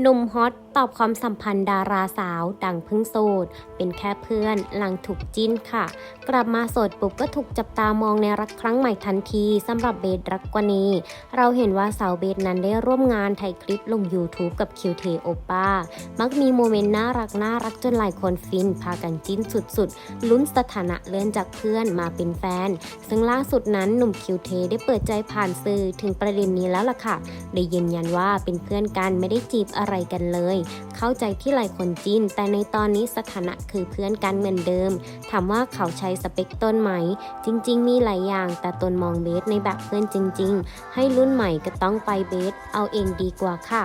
หนุ่มฮอตตอบความสัมพันธ์ดาราสาว ดังพึ่งโสด เป็นแค่เพื่อนหลังถูกจิ้นค่ะ กลับมาโสดปุ๊บก็ถูกจับตามองในรักครั้งใหม่ทันทีสำหรับเบสรักกวนีเราเห็นว่าสาวเบสนั้นได้ร่วมงานถ่ายคลิปลง YouTube กับคิวเทโอป้ามักมีโมเมนต์น่ารักน่ารักจนหลายคนฟิน พากันจิ้นสุดๆ ลุ้นสถานะเลื่อนจากเพื่อนมาเป็นแฟน ซึ่งล่าสุดนั้นหนุ่มคิวเทได้เปิดใจผ่านสื่อถึงประเด็นนี้แล้วล่ะค่ะได้ยืนยันว่าเป็นเพื่อนกันไม่ได้จีบอะไรกันเลย เข้าใจที่หลายคนจิ้น แต่ในตอนนี้สถานะคือเพื่อนกันเหมือนเดิม ถามว่าเขาใช้สเปคต้นไหม จริง ๆ มีหลายอย่าง แต่ตนมองเบสในแบบเพื่อนจริง ๆ ให้รุ่นใหม่ก็ต้องไปเบสเอาเองดีกว่าค่ะ